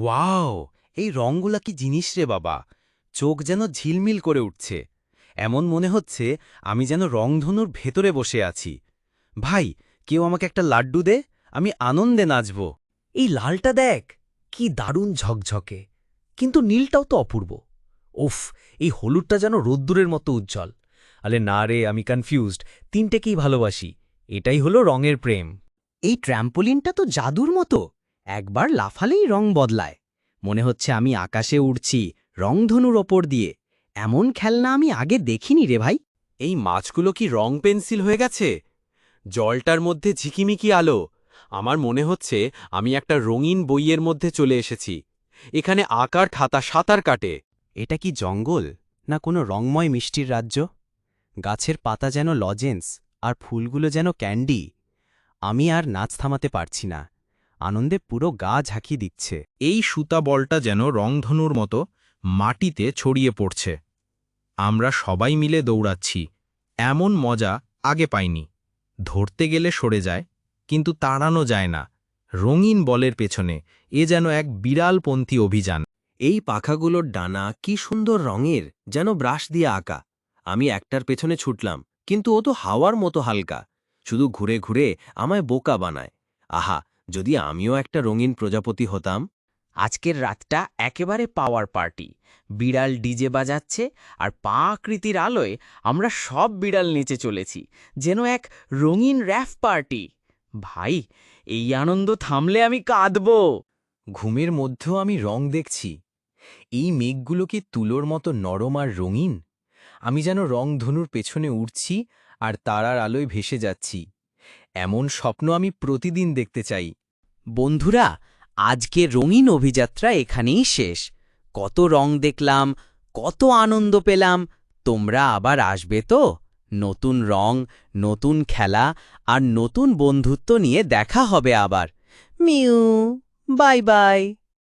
Wow, এই রঙগুলা কি জিনিস রে বাবা। চোখ যেন ঝিলমিল করে উঠছে। এমন মনে হচ্ছে আমি যেন রংধনুর ভেতরে বসে আছি। ভাই, কেউ আমাকে একটা লাড্ডু দে, আমি আনন্দে নাচব। এই লালটা দেখ, কি দারুণ ঝকঝকে। কিন্তু নীলটাও তো অপূর্ব। উফ, এই হলুদটা যেন রোদ্দুরের মতো উজ্জ্বল। আলে না রে, আমি কনফিউজড তিনটেকেই ভালোবাসি। এটাই হলো রঙের প্রেম। এই ট্র্যাম্পোলিনটা তো জাদুর মতো। একবার লাফালেই রং বদলায়। মনে হচ্ছে আমি আকাশে উড়ছি রংধনুর ওপর দিয়ে। এমন খেলনা আমি আগে দেখিনি রে ভাই। এই মাছগুলো কি রং পেন্সিল হয়ে গেছে? জলটার মধ্যে ঝিকিমিকি আলো। আমার মনে হচ্ছে আমি একটা রঙিন বইয়ের মধ্যে চলে এসেছি। এখানে আকার খাতা সাঁতার কাটে। এটা কি জঙ্গল না কোনো রংময় মিষ্টির রাজ্য? গাছের পাতা যেন লজেন্স আর ফুলগুলো যেন ক্যান্ডি। আমি আর নাচ থামাতে পারছি না। আনন্দে পুরো গা ঝাঁকি দিচ্ছে। এই সুতা বলটা যেন রংধনুর মতো মাটিতে ছড়িয়ে পড়ছে। আমরা সবাই মিলে দৌড়াচ্ছি। এমন মজা আগে পাইনি। ধরতে গেলে সরে যায়, কিন্তু তাড়ানো যায় না। রঙিন বলের পেছনে এ যেন এক বিড়ালপন্থী অভিযান। এই পাখাগুলোর ডানা কি সুন্দর রঙের, যেন ব্রাশ দিয়ে আঁকা। আমি একটার পেছনে ছুটলাম, কিন্তু ও তো হাওয়ার মতো হালকা। শুধু ঘুরে ঘুরে আমায় বোকা বানায়। আহা যদি আমিও একটা রঙিন প্রজাপতি হতাম, আজকের রাতটা একেবারে পাওয়ার পার্টি বিড়াল ডিজে বাজাচ্ছে আর পা আকৃতির আলোয় আমরা সব বিড়াল নিচে চলেছি, যেন এক রঙিন র্যাফ পার্টি ভাই, এই আনন্দ থামলে আমি কাঁদব। ঘুমের মধ্যেও আমি রং দেখছি। এই মেঘগুলো কি তুলোর মতো নরম আর রঙিন? আমি যেন রংধনুর পেছনে উঠছি আর তারার আলোয় ভেসে যাচ্ছি। এমন স্বপ্ন আমি প্রতিদিন দেখতে চাই। বন্ধুরা, আজকে রঙিন অভিযাত্রা এখানেই শেষ। কত রং দেখলাম, কত আনন্দ পেলাম, তোমরা আবার আসবে তো? নতুন রং, নতুন খেলা আর নতুন বন্ধুত্ব নিয়ে দেখা হবে আবার। মিউ, বাই বাই।